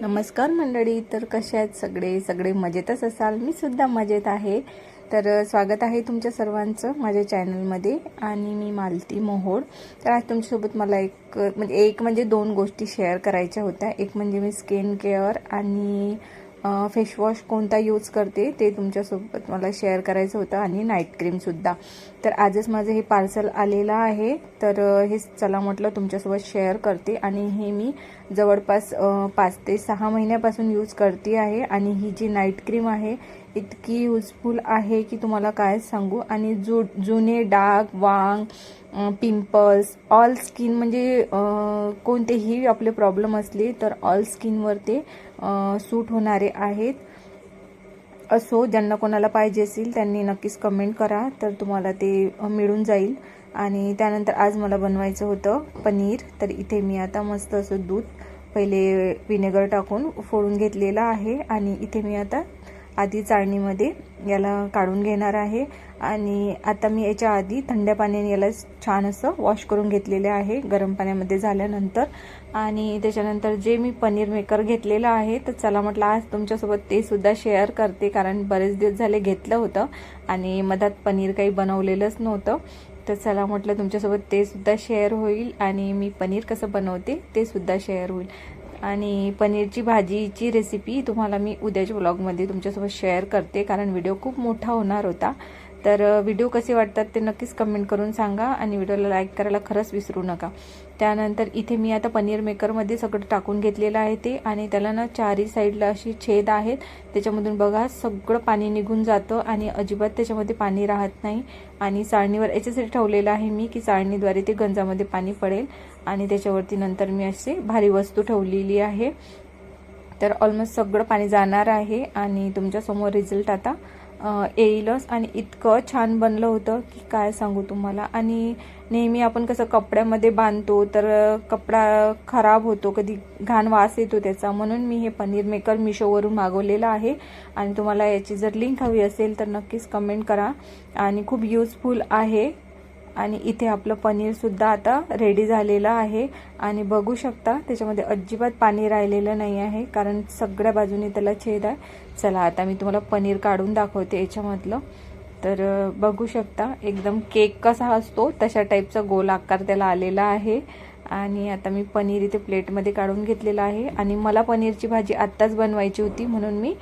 नमस्कार मंडळी तर कसे आहेत सगळे? सगळे मजेतच असाल? मी सुद्धा मजेत आहे. तर स्वागत आहे तुमच्या सर्वांचं माझ्या चॅनलमध्ये. आणि मी मालती मोहोळ. तर आज तुमच्यासोबत मला एक म्हणजे एक म्हणजे दोन गोष्टी शेअर करायच्या होत्या. एक म्हणजे मी स्किन केअर आणि फेसवॉश कोणता यूज करते ते तुमच्यासोबत मला शेअर करायचं होतं. आणि नाईट क्रीमसुद्धा तर आजच माझं हे पार्सल आलेलं आहे. तर हे चला म्हटलं तुमच्यासोबत शेअर करते. आणि हे मी जवळपास पाच ते सहा महिन्यापासून यूज करते आहे आणि ही जी नाईट क्रीम आहे इतकी यूजफुल आहे की तुम्हाला काय सांगू? आणि जु जुने डाग वांग पिंपल्स ऑल स्किन म्हणजे कोणतेही आपले प्रॉब्लेम असले तर ऑल स्किनवर ते सूट होणारे आहेत. असो ज्यांना कोणाला पाहिजे असेल त्यांनी नक्कीच कमेंट करा तर तुम्हाला ते मिळून जाईल. आणि त्यानंतर आज मला बनवायचं होतं पनीर. तर इथे मी आता मस्त असं दूध पहिले विनेगर टाकून फोडून घेतलेलं आहे आणि इथे मी आता आधी चाळणीमध्ये याला काढून घेणार आहे. आणि आता मी याच्या आधी थंड पाण्याने याला छान असं वॉश करून घेतलेले आहे गरम पाण्यामध्ये झाल्यानंतर. आणि त्याच्यानंतर जे मी पनीर मेकर घेतलेलं आहे तर चला म्हटलं आज तुमच्यासोबत ते सुद्धा शेअर करते कारण बरेच दिवस झाले घेतलं होतं आणि मधात पनीर काही बनवलेलंच नव्हतं. तर चला म्हटलं तुमच्यासोबत ते सुद्धा शेअर होईल आणि मी पनीर कसं बनवते ते सुद्धा शेअर होईल. आणि पनीरची भाजीची रेसिपी तुम्हाला मी उद्याच्या व्लॉगमध्ये तुमच्यासोबत शेअर करते कारण व्हिडिओ खूप मोठा होणार होता. तर व्हिडिओ कसे वाटतात ते नक्कीच कमेंट करून सांगा आणि व्हिडिओला लाईक करायला खरंच विसरू नका. त्यानंतर इथे मी आता पनीर मेकरमध्ये सगळं टाकून घेतलेलं आहे ते आणि त्याला ना चारी साईडला अशी छेद आहेत. त्याच्यामधून बघा सगळं पाणी निघून जातं आणि अजिबात त्याच्यामध्ये पाणी राहत नाही. आणि चाळणीवर याच्यासाठी ठेवलेलं आहे मी की चाळणीद्वारे ते गंजामध्ये पाणी पडेल आणि त्याच्यावरती नंतर मी असे भारी वस्तू ठेवलेली आहे. तर ऑलमोस्ट सगळं पाणी जाणार आहे आणि तुमच्यासमोर रिझल्ट आता येईलच आणि इतकं छान बनलं होतं की काय सांगू तुम्हाला. आणि नेहमी आपण कसं कपड्यामध्ये बांधतो तर कपडा खराब होतो कधी घाण वास येतो त्याचा. म्हणून मी हे पनीर मेकर मिशोवरून मागवलेलं आहे. आणि तुम्हाला याची जर लिंक हवी असेल तर नक्कीच कमेंट करा. आणि खूप युजफुल आहे. आणि इथे आपलं पनीरसुद्धा आता रेडी झालेलं आहे. आणि बघू शकता त्याच्यामध्ये अजिबात पाणी राहिलेलं नाही आहे कारण सगळ्या बाजूने त्याला छेद आहे. चला आता मी तुम्हाला पनीर काढून दाखवते याच्यामधलं. तर बघू शकता एकदम केक कसा असतो तशा टाईपचा गोल आकार त्याला आलेला आहे. आणि आता मी पनीर इथे प्लेटमध्ये काढून घेतलेलं आहे. आणि मला पनीरची भाजी आत्ताच बनवायची होती म्हणून मी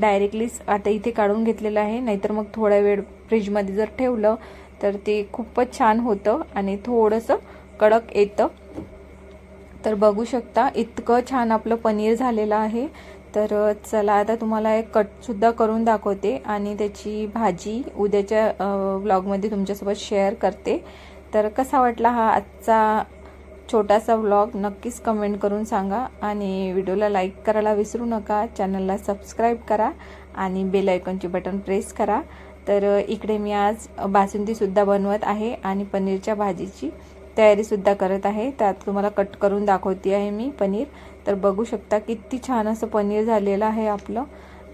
डायरेक्टलीच आता इथे काढून घेतलेलं आहे. नाहीतर मग थोडा वेळ फ्रीजमध्ये जर ठेवलं तर ते खूपच छान होतं आणि थोडंसं कडक येतं. तर बघू शकता इतकं छान आपलं पनीर झालेलं आहे. तर चला आता तुम्हाला एक कटसुद्धा करून दाखवते आणि त्याची भाजी उद्याच्या व्लॉगमध्ये तुमच्यासोबत शेअर करते. तर कसा वाटला हा आजचा छोटासा व्लॉग नक्कीच कमेंट करून सांगा आणि व्हिडिओला लाईक करायला विसरू नका. चॅनलला सबस्क्राईब करा आणि बेल बटन प्रेस करा. तर इकडे मी आज बासुंदीसुद्धा बनवत आहे आणि पनीरच्या भाजीची तयारीसुद्धा करत आहे. त्यात तुम्हाला कट करून दाखवते आहे मी पनीर. तर बघू शकता किती छान असं पनीर झालेलं आहे आपलं.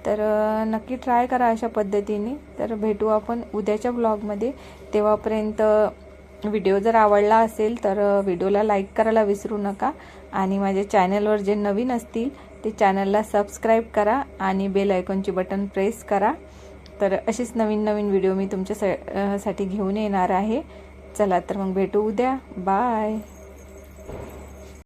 तर नक्की ट्राय करा अशा पद्धतीने. तर भेटू आपण उद्याच्या ब्लॉगमध्ये. तेव्हापर्यंत व्हिडिओ जर आवडला असेल तर व्हिडिओला लाईक करायला विसरू नका. आणि माझ्या चॅनलवर जे नवीन असतील ते चॅनलला सबस्क्राईब करा आणि बेल आयकॉनची बटन प्रेस करा. तर अशीच नवीन नवीन व्हिडिओ मी तुमच्या साठी घेऊन येणार आहे. चला तर मग भेटू उद्या. बाय